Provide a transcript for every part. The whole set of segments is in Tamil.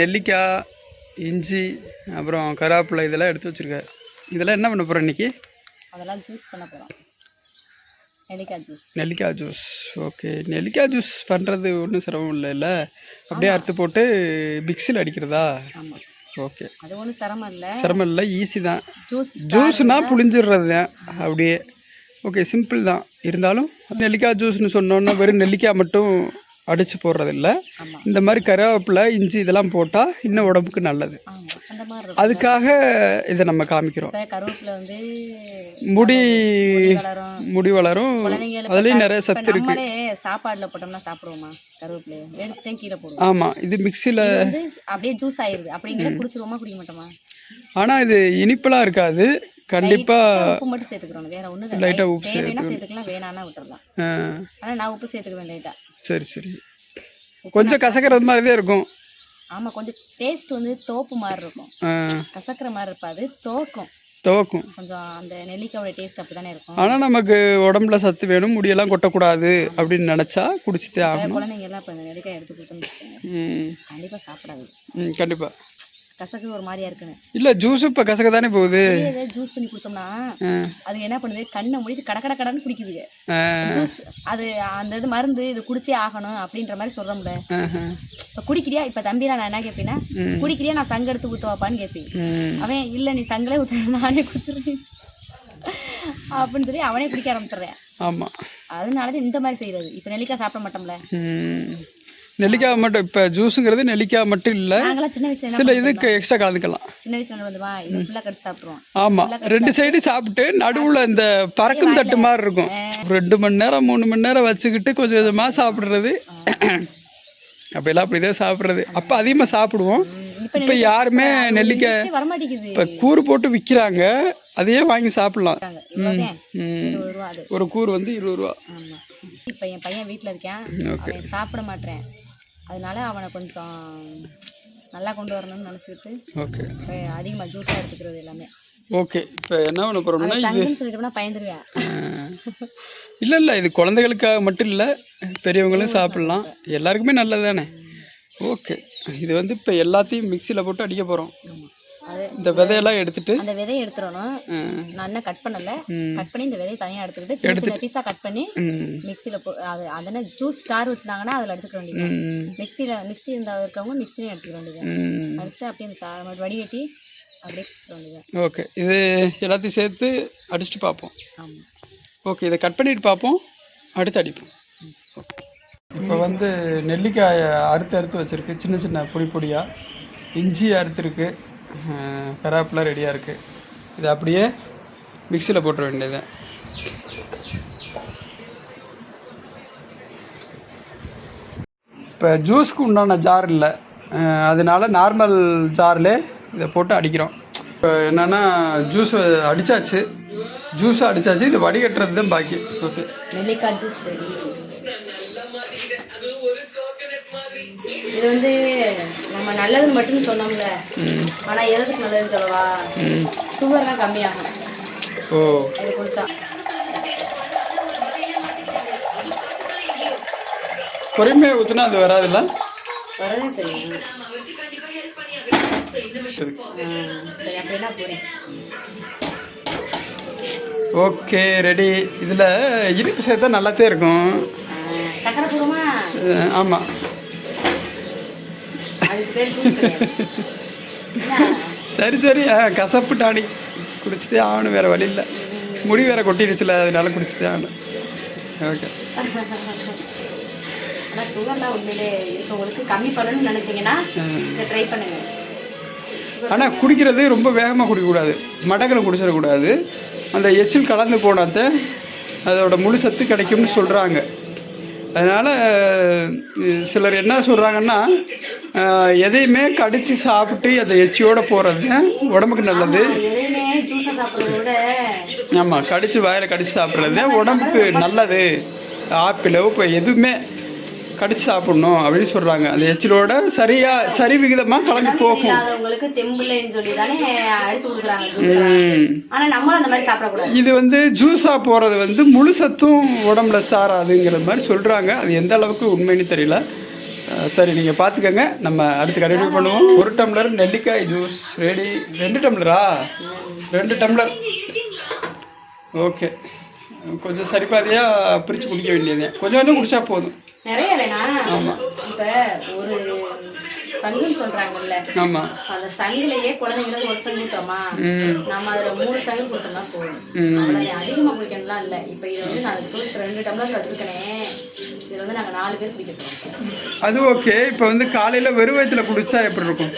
நெல்லிக்காய் இஞ்சி அப்புறம் கருவேப்பிலை இதெல்லாம் எடுத்து வச்சுருக்க இதெல்லாம் என்ன பண்ண போகிறோம் இன்றைக்கி அதெல்லாம் ஜூஸ் பண்ண போகிறோம் நெல்லிக்காய் ஜூஸ் நெல்லிக்காய் ஜூஸ் ஓகே நெல்லிக்காய் ஜூஸ் பண்ணுறது ஒன்றும் சிரமம் இல்லைல்ல? அப்படியே அறுத்து போட்டு மிக்சியில் அடிக்கிறதா? ஓகே அது ஒன்றும் சிரமம் இல்லை. சிரமம் இல்லை ஈஸி தான். ஜூஸ் ஜூஸ்னா புளிஞ்சிடுறது தான். அப்படியே. ஓகே சிம்பிள் தான். இருந்தாலும் நெல்லிக்காய் ஜூஸ்னு சொன்னோன்னா வெறும் நெல்லிக்காய் மட்டும் அடித்து போடுறது இல்லை ஆமாம் இந்த மாதிரி கருவேப்பிலை இஞ்சி இதெல்லாம் போட்டால் இன்னும் உடம்புக்கு நல்லது. அதுக்காக இதை நம்ம காமிக்கிறோம். முடி முடி வளரும். முடி வளரும். குழந்தைங்களுக்கு அதுலேயும் நிறைய சத்து இருக்கு. சாப்பாடுல போட்டோம்னா சாப்பிடுவோமா? கருவேப்பிலையை ஆமாம் இது மிக்சியில் அப்படியே ஜூஸ் ஆயிருது. அப்படிங்கிற குடிச்சிருவோமா குடிக்க மாட்டோமா? ஆனால் இது இனிப்பெல்லாம் இருக்காது. கண்டிப்பாக உப்பு மட்டும் சேர்த்துக்கிறோம் வேற ஒண்ணு லைட்டா உப்பு தேவைன்னா சேர்த்துக்கலாம். வேணாம்னா விட்டுறலாம். ஆனா நான் உப்பு சேர்த்துக்குவேன் லைட்டா. சரி சரி. கொஞ்சம் கசக்கிறது மாதிரி தான் இருக்கும். ஆமா கொஞ்சம் டேஸ்ட் வந்து தோப்பு மாதிரி இருக்கும். கசக்கிற மாதிரி இருப்பாது. தோக்கும். துவக்கும் கொஞ்சம் அந்த நெல்லிக்காயோட டேஸ்ட் அப்படிதானே இருக்கும். ஆனால் நமக்கு உடம்புல சத்து வேணும். முடியெல்லாம் கொட்டக்கூடாது அப்படின்னு நினச்சா குடிச்சுட்டே ஆகணும். குழந்தைங்க எல்லாம் இப்போ நெல்லிக்காய் எடுத்து கொடுத்தோம்னு கண்டிப்பா சாப்பிடாது ம் கண்டிப்பாக கசக்கு ஒரு மாதிரியா இருக்குன்னு. இல்லை ஜூஸ் இப்போ கசக்க தானே போகுது ஜூஸ் பண்ணி கொடுத்தோம்னா அதுங்க என்ன பண்ணுது? கண்ணை மூடிட்டு கட கட கடன்னு குடிக்குதுங்க. ஆ, ஜூஸ் அது அந்த இது மருந்து இது குடிச்சே ஆகணும் அப்படின்ற மாதிரி சொல்றோம்ல. ஆஹா. இப்போ குடிக்கிறியா? இப்போ தம்பிலாம் நான் என்ன கேட்பேன்னா. குடிக்கிறியா? நான் சங்கு எடுத்து ஊற்றுவாப்பான்னு கேட்பேன் அவன் இல்லை நீ சங்கலே ஊற்ற நானே குடிச்சிருக்கேன் அப்படின்னு சொல்லி அவனே குடிக்க ஆரம்பிச்சிடுறேன். ஆமாம் அதனால தான் இந்த மாதிரி செய்யறது இப்போ நெல்லிக்காய் சாப்பிட மாட்டோம்ல. நெல்லிக்காய் மட்டும் இப்போ ஜூஸுங்கிறது நெல்லிக்காய் மட்டும் இல்லை. சில இதுக்கு எக்ஸ்ட்ரா கலந்துக்கலாம். சின்ன வயசுல ஆமாம் ரெண்டு சைடு சாப்பிட்டு நடுவில் இந்த பறக்கும் தட்டு மாதிரி இருக்கும். ரெண்டு மணி நேரம் மூணு மணி நேரம் வச்சுக்கிட்டு கொஞ்சம் கொஞ்சமாக சாப்பிட்றது. அப்போல்லாம் அப்படி தான் சாப்பிட்றது. அப்போ அதிகமாக சாப்பிடுவோம். இப்போ யாருமே நெல்லிக்காய் இப்போ கூறு போட்டு விற்கிறாங்க அதையே வாங்கி சாப்பிட்லாம். ஒரு கூறு வந்து இருபது ரூபா. இப்போ என் பையன் வீட்டில் இருக்கேன். சாப்பிட மாட்டேன் அதனால அவனை கொஞ்சம் நல்லா கொண்டு வரணும்னு நினச்சிக்கிட்டு ஓகே. அதிகமாக ஜூஸாக எடுத்துக்கிறது எல்லாமே. ஓகே. இப்போ என்ன பண்ண போகிறோம்னா இது சொல்லிட்டோம்னா பயந்துருவேன். இல்லை இல்லை இது குழந்தைகளுக்காக மட்டும் இல்லை பெரியவங்களும் சாப்பிட்லாம். எல்லாருக்குமே நல்லது தானே ஓகே. இது வந்து இப்போ எல்லாத்தையும் மிக்சியில் போட்டு அடிக்க போகிறோம் இந்த விதையெல்லாம் எடுத்துட்டு அந்த விதையை எடுத்துடணும். ம், நான் இன்னும் கட் பண்ணல. கட் பண்ணி இந்த விதையை தனியாக எடுத்துக்கிட்டு சின்ன சின்ன பீஸாக கட் பண்ணி மிக்சியில் போ அது அதன ஜூஸ் ஸ்டார் வச்சுருந்தாங்கன்னா அதில் அடிச்சுக்க வேண்டியது மிக்சியில் மிக்ஸி இருந்தால் இருக்கவங்க மிக்சிலையும் அடிச்சுக்க வேண்டியது. அடிச்சுட்டு அப்படியே அந்த சா வடிகட்டி அப்படியே வேண்டியது ஓகே. இது எல்லாத்தையும் சேர்த்து அடிச்சுட்டு பார்ப்போம். ஆமாம் ஓகே இதை கட் பண்ணிட்டு பார்ப்போம். அடுத்து அடிப்போம். இப்போ வந்து நெல்லிக்காயை அறுத்து அறுத்து வச்சுருக்கு. சின்ன சின்ன பொடி பொடியாக இஞ்சி அறுத்துருக்கு. கராப்பெலாம் ரெடியாக இருக்குது இது அப்படியே மிக்சியில் போட்டுற வேண்டியது. இப்போ ஜூஸ்க்கு உண்டான ஜார் இல்லை. அதனால நார்மல் ஜார்லே இதை போட்டு அடிக்கிறோம். இப்போ என்னென்னா ஜூஸ் அடித்தாச்சு ஜூஸ் அடித்தாச்சு இது வடிகட்டுறது தான் பாக்கி. ஓகே. நெல்லிக்காய் ஜூஸ் இது வந்து நம்ம நல்லதுன்னு மட்டும் சொன்னோம்ல. ம். ஆனா எதுக்கு நல்லதுன்னு சொல்லவா? ம். சுகர்லாம் கம்மியாகும். ஓ. இது குடிச்சா பொறுமையாக ஊற்றுனா அது வராதுல்ல? வரதே செய்யும் சரி. அப்படின்னா ஓகே ரெடி. இதில் இனிப்பு சேர்த்தா நல்லாத்தே இருக்கும். சக்கரை ஆமாம் சரி சரி. கசப்பு டாடி குடிச்சதே ஆகணும் வேறு வழி இல்லை. முடி வேற கொட்டிடுச்சுல அதனால குடிச்சதே ஆகணும். ஓகே. ஆனா சுகர்லாம் உண்மையிலே இருக்கவங்களுக்கு கம்மி பண்ணணும்னு நினைச்சீங்கன்னா இதை ட்ரை பண்ணுங்க. சுகர் ஆனால் குடிக்கிறது ரொம்ப வேகமாக குடிக்கக்கூடாது. மடக்கில் குடிச்சிடக்கூடாது. அந்த எச்சில் கலந்து போனாத்த அதோட முழு சத்து கிடைக்கும்னு சொல்கிறாங்க அதனால் சிலர் என்ன சொல்கிறாங்கன்னா எதையுமே கடித்து சாப்பிட்டு அந்த எச்சியோடு போகிறது உடம்புக்கு நல்லது. ஆமாம் கடித்து வாயில் கடித்து சாப்பிட்றது உடம்புக்கு நல்லது. ஆப்பிளோ இப்போ எதுவுமே கடிச்சு சாப்பிடணும் அப்படின்னு சொல்கிறாங்க அந்த எச்சிலோட சரியாக சரி விகிதமாக கலந்து போகும். இல்லாதவங்களுக்கு தெம்புலைன்னு சொல்லி தானே அடிச்சு கொடுக்குறாங்க ஜூஸ் இது வந்து ஜூஸாக போகிறது வந்து முழு சத்தும் உடம்புல சாராதுங்கிற மாதிரி சொல்கிறாங்க அது எந்த அளவுக்கு உண்மைன்னு தெரியல. சரி நீங்கள் பார்த்துக்கங்க நம்ம அடுத்து கண்டினியூ பண்ணுவோம். ஒரு டம்ளர் நெல்லிக்காய் ஜூஸ் ரெடி. ரெண்டு டம்ளரா? ரெண்டு டம்ளர். ஓகே. கொஞ்சம் சரிபாதியாக பிரித்து குடிக்க வேண்டியது கொஞ்சம் கொஞ்சம் குடிச்சா போதும். நிறைய வேணாம் இப்ப ஒரு சங்குன்னு சொல்றாங்கல்ல. ஆமாம் அந்த சங்குலயே குழந்தைங்களுக்கு ஒரு சங்கு ஊத்துறோமா? ம். நம்ம அதுல மூணு சங்கு குடிச்சோம்னா போதும். ம். அவ்வளவு அதிகமா குடிக்கணும்லாம் இல்ல. இப்ப இது வந்து நான் ஜூஸ் ரெண்டு டம்ளர் வச்சிருக்கேனே. இதுல வந்து நாங்க நாலு பேர் குடிக்க போறோம். அது ஓகே இப்போ வந்து காலையில் வெறும் வயிற்றுல குடிச்சா எப்படி இருக்கும்?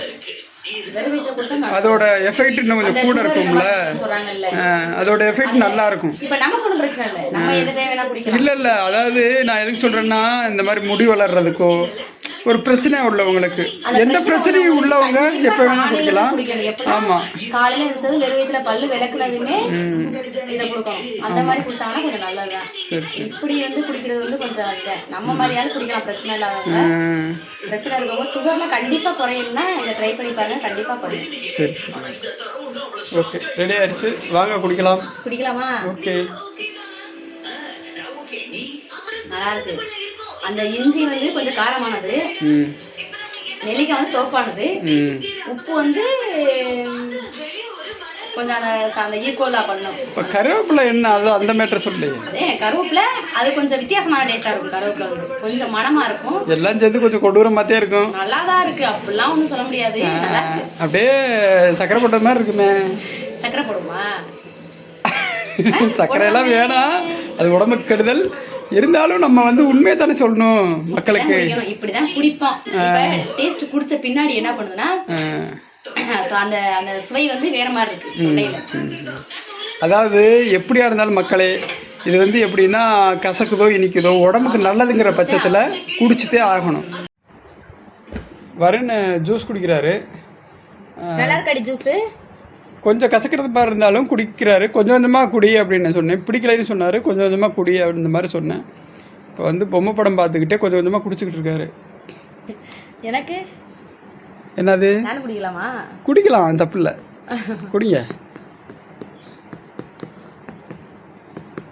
அதோட எஃபெக்ட் இன்னும் கொஞ்சம் கூட இருக்கும்ல? அதோட எஃபெக்ட் நல்லா இருக்கும். இல்ல. இல்லை இல்லை. அதாவது நான் எதுக்கு சொல்கிறேன்னா இந்த மாதிரி முடி வளர்றதுக்கோ ஒரு பிரச்சனை உள்ளவங்களுக்கு. எந்த பிரச்சனையும் உள்ளவங்க எப்போ வேணால் குடிக்கலாம் ஆமாம் காலையில இருந்துச்சது வெறும் வயிற்றுல பல்லு விளக்குனதுமே இதை கொடுக்கணும். அந்த மாதிரி குடிச்சாங்கன்னா கொஞ்சம் நல்லதுதான். இப்படி வந்து குடிக்கிறது வந்து கொஞ்சம் இந்த நம்ம மாதிரியாவது குடிக்கலாம் பிரச்சனை இல்லாதவங்க. பிரச்சனை இருக்கவங்க சுகர்ல கண்டிப்பா குறையும்னா இதை ட்ரை பண்ணி பாருங்க கண்டிப்பா குறையும். சரி சரி. ஓகே. ரெடி ஆயிடுச்சு. வாங்க குடிக்கலாம். குடிக்கலாமா? ஓகே. நல்லா இருக்கு. அந்த இஞ்சி வந்து கொஞ்சம் காரமானது. நெல்லிக்காய் வந்து தோப்பானது உப்பு வந்து கொஞ்சம் அந்த அந்த ஈக்குவலா பண்ணும். இப்போ கருவேப்பிலை என்ன? அது அந்த மேட்டர் சொல்லு. அதே கருவேப்பிலை அது கொஞ்சம் வித்தியாசமான டேஸ்டா இருக்கும் கருவேப்பிலை வந்து. கொஞ்சம் மணமா இருக்கும். எல்லாம் சேர்ந்து கொஞ்சம் கொடூரமாத்தே இருக்கும். நல்லா தான் இருக்கு. அப்படிலாம் ஒன்றும் சொல்ல முடியாது. அப்படியே சக்கரை போட்ட மாதிரி இருக்குமே. சக்கரை போடுமா சர்க்கரையெல்லாம் வேணாம் அது உடம்புக்கு கெடுதல். இருந்தாலும் நம்ம வந்து உண்மையை தானே சொல்லணும் மக்களுக்கு. இப்படிதான் குடிப்போம். இப்ப டேஸ்ட் குடிச்ச பின்னாடி என்ன பண்ணுதுன்னா அந்த அந்த சுவை வந்து வேற மாதிரி இருக்கு அதாவது எப்படியா இருந்தாலும் மக்களே இது வந்து எப்படின்னா கசக்குதோ இனிக்குதோ உடம்புக்கு நல்லதுங்கிற பட்சத்தில் குடிச்சுட்டே ஆகணும். வருண் ஜூஸ் குடிக்கிறாரு. நல்லா இருக்கடி ஜூஸ்? கொஞ்சம் கசக்கிறது மாதிரி இருந்தாலும் குடிக்கிறாரு. கொஞ்சம் கொஞ்சமாக குடி அப்படின்னு சொன்னேன். பிடிக்கலைன்னு சொன்னார். கொஞ்சம் கொஞ்சமாக குடி அப்படின்ற மாதிரி சொன்னேன். இப்போ வந்து பொம்மை படம் பார்த்துக்கிட்டே கொஞ்சம் கொஞ்சமாக குடிச்சிக்கிட்டு இருக்காரு. எனக்கு? என்னது? குடிக்கலாமா? குடிக்கலாம் தப்பு இல்லை குடிங்க.